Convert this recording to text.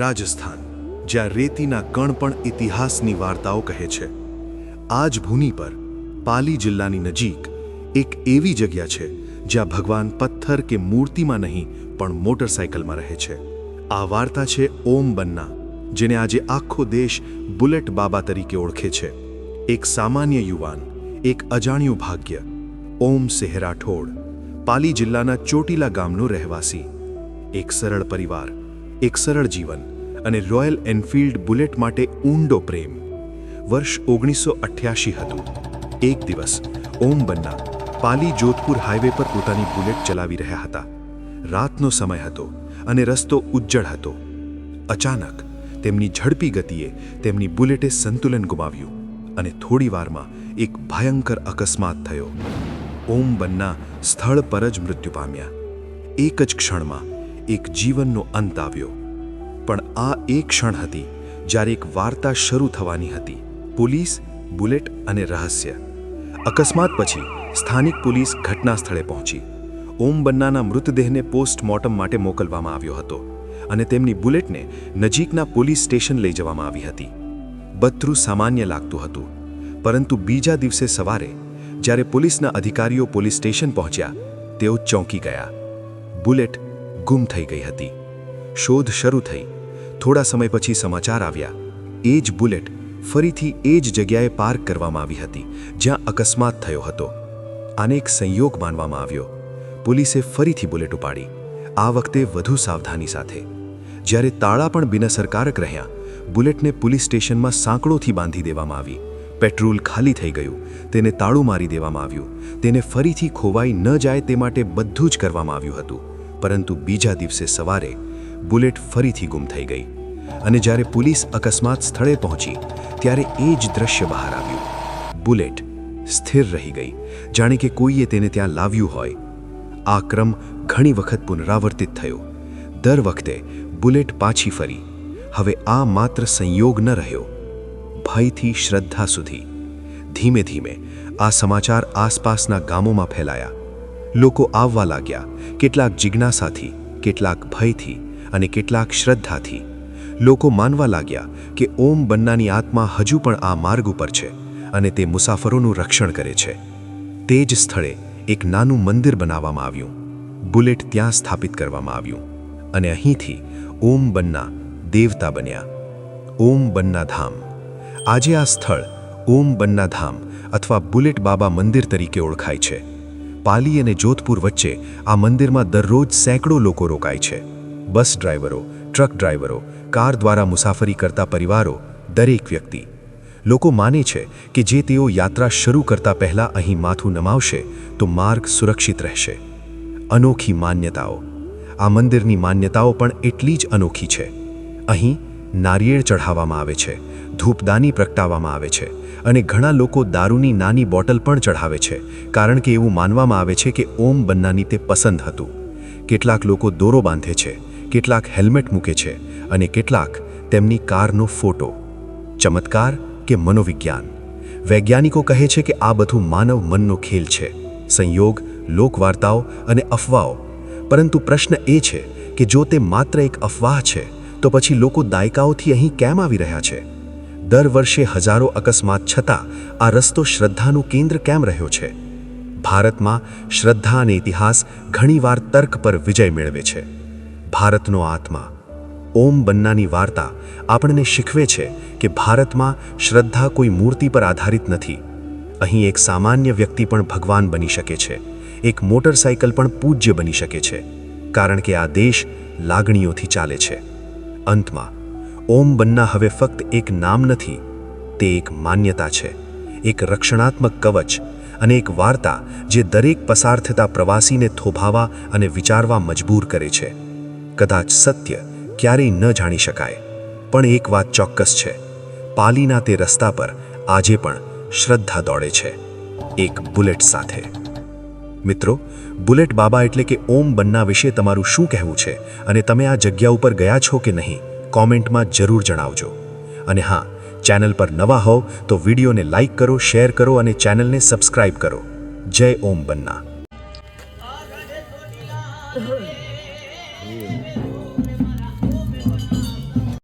રાજસ્થાન, જ્યાં રેતીના કણ પણ ઇતિહાસની વાર્તાઓ કહે છે. આ જ ભૂમિ પર પાલી જિલ્લાની નજીક એક એવી જગ્યા છે, જ્યાં ભગવાન પથ્થર કે મૂર્તિમાં નહીં, પણ મોટરસાયકલમાં રહે છે. આ વાર્તા છે ઓમ બન્ના, જેને આજે આખો દેશ બુલેટ બાબા તરીકે ઓળખે છે. એક સામાન્ય યુવાન, એક અજાણ્યું ભાગ્ય, ઓમ સેહરાઠોડ પાલી જિલ્લાના ચોટીલા ગામનો રહેવાસી, એક સરળ પરિવાર એક સરળ જીવન અને રોયલ એનફિલ્ડ બુલેટ માટે ઊંડો પ્રેમ. વર્ષ ઓગણીસો અઠ્યાસી હતું. એક દિવસ, ઓમ બન્ના પાલી જોધપુર હાઈવે પર પોતાની બુલેટ ચલાવી રહ્યા હતા. રાતનો સમય હતો અને રસ્તો ઉજ્જળ હતો. અચાનક તેમની ઝડપી ગતિએ તેમની બુલેટે સંતુલન ગુમાવ્યું અને થોડી વારમાં એક ભયંકર અકસ્માત થયો. ઓમ બન્ના સ્થળ પર જ મૃત્યુ પામ્યા. એક જ ક્ષણમાં એક જીવનનો અંત આવ્યો. પણ આ એક ક્ષણ હતી જ્યારે એક વાર્તા શરૂ થવાની હતી. પોલીસ, બુલેટ અને રહસ્ય. અકસ્માત પછી સ્થાનિક પોલીસ ઘટના સ્થળે પહોંચી. ઓમ બન્નાના મૃતદેહને પોસ્ટમોર્ટમ માટે મોકલવામાં આવ્યો હતો અને તેમની બુલેટને નજીકના પોલીસ સ્ટેશન લઈ જવામાં આવી હતી. બત્રુ સામાન્ય લાગતું હતું, પરંતુ બીજા દિવસે સવારે જ્યારે પોલીસના અધિકારીઓ પોલીસ સ્ટેશન પહોંચ્યા, તેઓ ચોંકી ગયા. બુલેટ ગુમ થઈ ગઈ હતી. શોધ શરૂ થઈ. થોડા સમય પછી સમાચાર આવ્યા. એ જ બુલેટ ફરીથી એ જ જગ્યાએ પાર્ક કરવામાં આવી હતી, જ્યાં અકસ્માત થયો હતો. આને એક સંયોગ માનવામાં આવ્યો. પોલીસે ફરીથી બુલેટ ઉપાડી. આ વખતે વધુ સાવધાની સાથે. જ્યારે તાળા પણ બિનસરકારક રહ્યા, બુલેટને પોલીસ સ્ટેશનમાં સાંકળોથી બાંધી દેવામાં આવી. પેટ્રોલ ખાલી થઈ ગયું. તેને તાળું મારી દેવામાં આવ્યું. તેને ફરીથી ખોવાઈ ન જાય તે માટે બધું જ કરવામાં આવ્યું હતું. પરંતુ બીજા દિવસે સવારે બુલેટ ફરીથી ગુમ થઈ ગઈ અને જ્યારે પોલીસ અકસ્માત સ્થળે પહોંચી, ત્યારે એ જ દ્રશ્ય બહાર આવ્યું. બુલેટ સ્થિર રહી ગઈ. જાણે કે કોઈએ તેને ત્યાં લાવ્યું હોય. આ ક્રમ ઘણી વખત પુનરાવર્તિત થયો. દર વખતે બુલેટ પાછી ફરી. હવે આ માત્ર સંયોગ ન રહ્યો. ભયથી, શ્રદ્ધા સુધી ધીમે ધીમે આ સમાચાર આસપાસના ગામોમાં ફેલાયા. લોકો આવવા લાગ્યા. કેટલાક જિજ્ઞાસાથી, કેટલાક ભયથી અને કેટલાક શ્રદ્ધાથી. લોકો માનવા લાગ્યા કે ઓમ બન્નાની આત્મા હજુ પણ આ માર્ગ ઉપર છે અને તે મુસાફરોનું રક્ષણ કરે છે. તે જ સ્થળે એક નાનું મંદિર બનાવવામાં આવ્યું. બુલેટ ત્યાં સ્થાપિત કરવામાં આવ્યું અને અહીંથી ઓમ બન્ના દેવતા બન્યા. ઓમ બન્ના ધામ. આજે આ સ્થળ ઓમ બન્ના ધામ અથવા બુલેટ બાબા મંદિર તરીકે ઓળખાય છે. પાલી અને જોધપુર વચ્ચે આ મંદિરમાં દરરોજ સેંકડો લોકો રોકાય છે. બસ ડ્રાઈવરો, ટ્રક ડ્રાઈવરો, કાર દ્વારા મુસાફરી કરતા પરિવારો, દરેક વ્યક્તિ. લોકો માને છે કે જે તેઓ યાત્રા શરૂ કરતા પહેલા અહીં માથું નમાવશે, તો માર્ગ સુરક્ષિત રહેશે. અનોખી માન્યતાઓ. આ મંદિરની માન્યતાઓ પણ એટલી જ અનોખી છે. અહીં નારિયેળ ચઢાવવામાં આવે છે, ધૂપદાની પ્રગટાવવામાં આવે છે અને ઘણા લોકો દારૂની નાની બોટલ પણ ચઢાવે છે, કારણ કે એવું માનવામાં આવે છે કે ઓમ બન્નાની તે પસંદ હતું. કેટલાક લોકો દોરો બાંધે છે, કેટલાક હેલ્મેટ મૂકે છે અને કેટલાક તેમની કારનો ફોટો. ચમત્કાર કે મનોવિજ્ઞાન? વૈજ્ઞાનિકો કહે છે કે આ બધું માનવ મનનો ખેલ છે, સંયોગ, લોકવાર્તાઓ અને અફવાઓ. પરંતુ પ્રશ્ન એ છે કે જો તે માત્ર એક અફવાહ છે તો પછી લોકો દાયકાઓથી અહીં કેમ આવી રહ્યા છે? દર વર્ષે હજારો અકસ્માત છતાં આ રસ્તો શ્રદ્ધાનું કેન્દ્ર કેમ રહ્યો છે? ભારતમાં શ્રદ્ધા અને ઇતિહાસ ઘણીવાર તર્ક પર વિજય મેળવે છે. ભારતનો આત્મા, ઓમ બન્નાની વાર્તા આપણને શીખવે છે કે ભારતમાં શ્રદ્ધા કોઈ મૂર્તિ પર આધારિત નથી. અહીં એક સામાન્ય વ્યક્તિ પણ ભગવાન બની શકે છે. એક મોટરસાયકલ પણ પૂજ્ય બની શકે છે. કારણ કે આ દેશ લાગણીઓથી ચાલે છે. અંતમાં, ઓમ બન્ના હવે ફક્ત એક નામ નથી, તે એક માન્યતા છે, એક રક્ષણાત્મક કવચ અને એક વાર્તા જે દરેક પસાર થતા પ્રવાસીને થોભાવા અને વિચારવા મજબૂર કરે છે. કદાચ સત્ય ક્યારેય ન જાણી શકાય, પણ એક વાત ચોક્કસ છે, પાલીના તે રસ્તા પર આજે પણ શ્રદ્ધા દોડે છે, એક બુલેટ સાથે. મિત્રો, બુલેટ બાબા એટલે કે ઓમ બન્ના વિશે તમારું શું કહેવું છે અને તમે આ જગ્યા ઉપર ગયા છો કે નહીં, કોમેન્ટમાં જરૂર જણાવજો. અને હા, ચેનલ પર નવા હોવ તો વિડીયોને લાઇક કરો, શેર કરો અને ચેનલને સબસ્ક્રાઇબ કરો. જય ઓમ બન્ના.